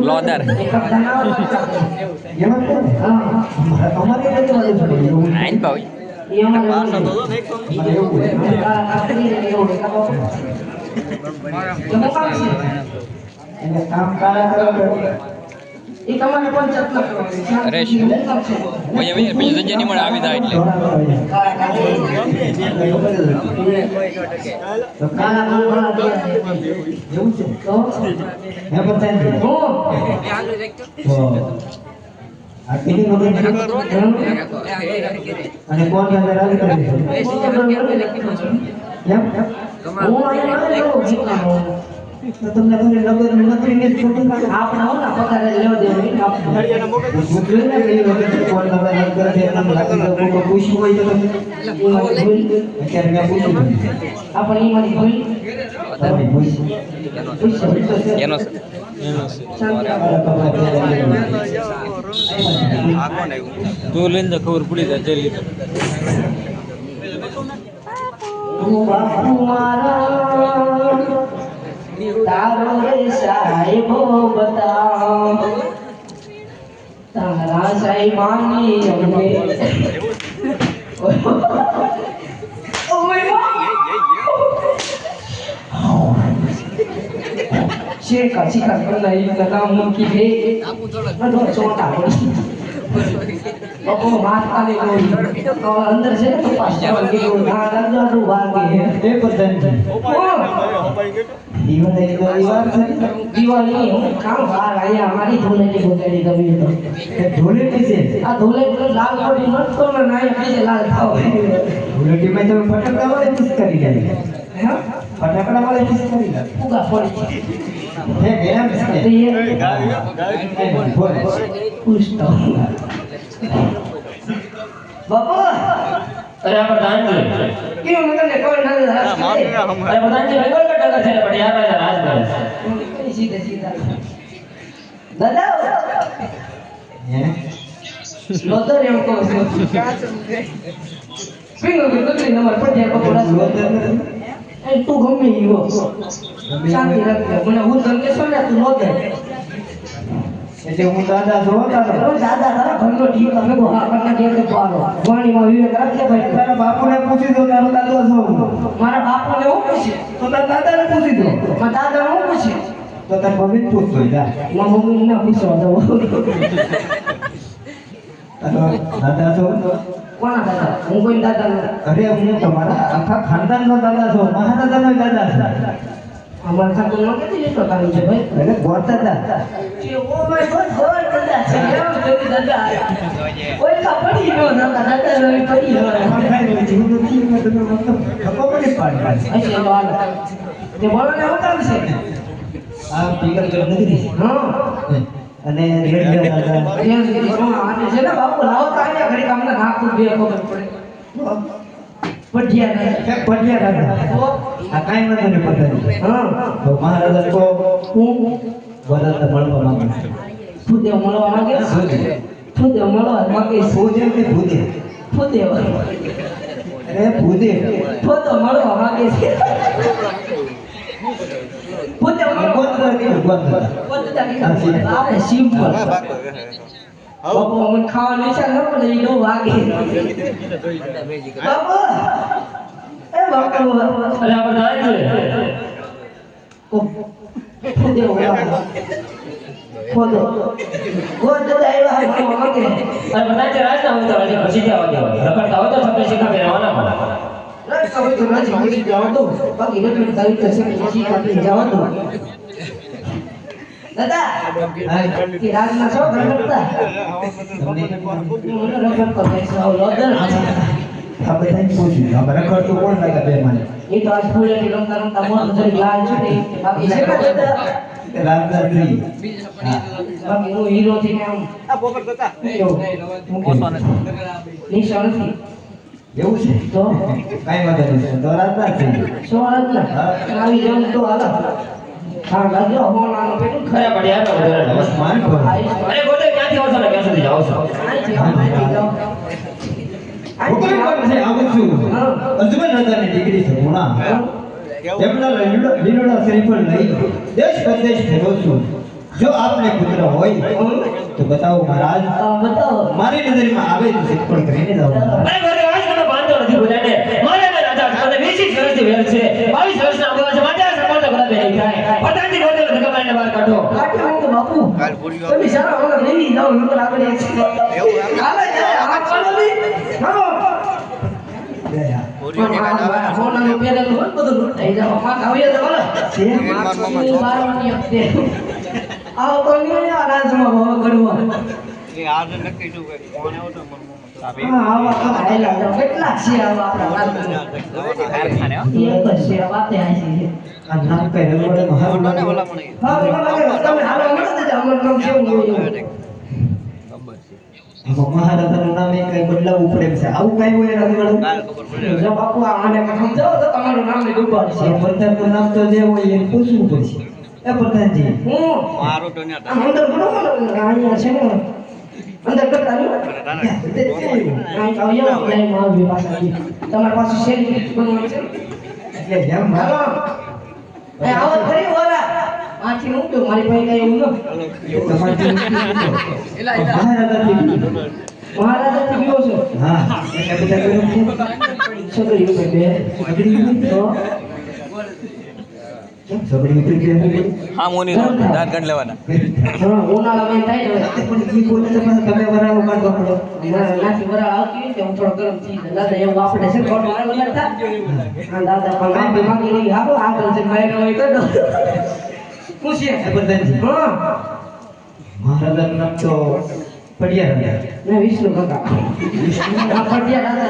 લોદર. આઈન ભાઈ કામ કરો. એ તમારે પણ ચટલા કરવાની. છે. અરે શું? હું? કામ છે? ભાઈ બીજી જગ્યા નહીં મળે આવી જાય એટલે કાળા કાળા તો તમને હે દો આ એમ હું તમને ઘરે નગર નગરીને જ ખોટું કાઢો. આપણે આવો ને પગાર લેવા દેવો નહીં આપણે. હું જોઈ ને કે એ વખતે કોણ નગર નગર છે એના લાગે તો કોઈ પૂછ્યું હોય તો. અત્યારે મેં પૂછ્યું નથી. ઈ મારી ભૂલ. તમે પૂછ્યું. પૂછ્યું એનો છે તું લઈને ખબર પડી જાય જઈ લીધું તું બાપુ મારા તારો રે સાહેબો બતાવ. તારા સાહેબાની અમને ઓ માય શેકા શિકાર કરના ઈ નામ મૂકી દે ના તો ચોટા પડી બાપુ વાત કાલે ગોળી તો અંદર છે તો પાછળ ગયો ના અંદર વાગે. એ પતંગ દિવાળી દિવાળી દિવાળી હું કામ વાર આયા અમારી ધૂળેટી બોલેડી ગમી તો એ ધૂળેટી છે. આ ધૂળેટી લાલ પડી મત ને નાય પીછે લાલ થાવ. ધૂળેટી માં તમે ફટાકડા વાળે કિસ કરી જાય હે? ફટાકડા વાળે કિસ કરી જાય ઉગા પડી હે ગેમ છે એ બોલ. પુષ્ટ બાપા! પણ યાર તું ગમે શાંતિ રાખ મને હું તમને સોના તું લોદર એટલે હું દાદા છો દાદા ઓ દાદા તારા ઘરનો ઠીક તમે બહુ આપણને કે કે પારો વાણીમાં વિવેક રાખજે ભાઈ. તારા બાપુને પૂછી દો તારો દાદા છો મારા બાપુને હું પૂછી તો તારા દાદાને પૂછી દો. મારા દાદા હું પૂછી તો તાર મમ્મી પૂછતો જા. મારા મમ્મી ના પૂછવા દો દાદા છો કોના દાદા? હું કોઈ દાદા અરે હું તમારા આખા ખાનદાનનો દાદા છો મહાદાદાનો દાદા છો અમારા સાથે ન કેતી જતો તારું છે ભાઈ. એટલે ગોતા દાદા ઓ માય ગોડ ગોડ દાદા છે એમ જોઈ દાદા? ઓય કપડી નો દાદા દાદા રવિ પડી ગયો. જીવન નથી એમાં તમે મતલબ ખબર પડી પાડી અચ્છા તો હાલો. તે બોલો ને હું છે આ પીકર કર નથી હા. અને રેડ દાદા. ત્યાં સુધી શું આને છે ને બાપુ લાવો તો અહીંયા ઘડી કામને નાખું બે ખબર પડે. પઢિયા નહીં પટિયા દાદા. તો આ કાંઈ નહીં હા. તો મહારાજા કો હું વરદ મળવા માંગે છે. મળવા માંગે? ફૂદેવ. ફૂદેવ મળવા માંગે છે. કે ભૂદે ફૂદેવ અરે ભૂદેવ. ફૂદો મળવા માંગે છે. ફૂદેવ મળવા ગોત્ર ગોત્ર આપણે સિમ્પલ બાપુ મને ખાવાનું ઈચ્છા ન પડે ઈ નવ વાગે બાપુ અરે આ બધા ફૂદેવ મળવા ફૂદો ગોદ હોય તો માંગે અરે બધા હોય તો રાજી પછી જવા દેવા રખડતા હોય તો સપને શીખા પહેરવાના પણ રાજ કભી તો રાજ મૂકી જાવ તો. બાકી નથી તારીખ તો છે પછી કાપી જાવ તો દાદા કે રાજના છો રખડતા? રખડતો બેસો લોદર આ બધા પૂછ્યું આ રખડતું કોણ લાગે બે મને? એ તો આજ ફૂલે રમતા રમતા મોઢું જરી લાલ છે ને બાકી છે ને દાદા રાજના શ્રી બાકી હું હીરો થી ને આમ. એવું છે? તો? કાંઈ વાંધો નહીં તો રાજના શ્રી સો રાતના આવી જાઉં તો હાલો. હા લાગ્યો હોનાનો પેટું ખરા પડ્યા તો બસ માન અરે ગોતે ક્યાંથી આવશો ક્યાં સુધી જાઓ છો? છોકરી પર છે આવું છું અજમલ રાજાની દીકરી છે મોણા તેમના લીલોડા શ્રીફળ લઈ દેશ પરદેશ ફેરો છું. જો આપને પુત્ર હોય તો બતાવો મહારાજ. બતાવો. મારી નજરમાં આવે તો શ્રીફળ કરીને જાઓ ભાઈ મારે આજ મને બાંધો નથી બોલાને. મારે ને રાજા સાથે 20 વર્ષથી વેર છે. 22 વર્ષના અગવા છે માટે સપોર્ટ ભરા બે થાય. પટાજી ગોડે લગમાઈને બહાર કાઢો. કાઢો તો બાપુ. કાલ પૂરી તમે સારા ઓલા નહીં જાઓ નંબર આગળ એક છે એવું કાલે જાઓ આ ચાલો સોનાનું પહેરેલું હોય ને બધું લૂંટાઈ જાવમાં આવીએ તો બોલો માણસોની બારવાની વખતે આવો તો નહીં આ રાજમાં ભાવ કરવા હા આવા તો હાયલા જાવ કેટલા છે આવા આપણા કારખાને એક છે વાતે હાચી છે. આ નામ કઈ મહાન હા તમે હાલો મને દેજો અમારું કેવું હોય એવું મહારાજાનું નામ એ કઈ બદલાવવું પડે છે. આવું કઈ હોય રંગોળે જો બાપુ આને સમજાવો તો તમારું નામ ને ડૂબાડ છે. પ્રધાનનું નામ તો જે હોય એને પૂછવું પડશે. એ પ્રધાનજી હું? આમ અંદર બોલો અહીંયા છે ને. અંદર કરતા નહીં મારું તમારી પાસે શેરી બનવાનું છે? એટલે જેમ હાલો આવો ખરી ઓરા મૂકજો મારી પાસે કઈ એવું ન તમારી મહારાજાથી મહારાજા થી ગયો છે. હા એટલે બધા કેવું છે છોકરી ઉપર બે છોકરી ઉતરી તો? કેમ છોકરી ઉતરી ગયા હા મોની દાંત ગણ લેવાના. હા. ઉનાળામાં થાય ને પણ ઈ બોલે તો તમે વરાળો કાઢવા પડે નાથી વરાળ આવતી કે હું થોડો ગરમ થઈ જાય. દાદા એવું આપણે છે ખોટું ના લગાડતા. હા, દાદા પણ માફી માંગી લઈ હાલો આગળ છે બહાર હોય તો પ્રધાનજી હા. મહારાજાનું નામ તો પડિયા રહ્યા વિષ્ણુ કાકા. ફટિયા દાદા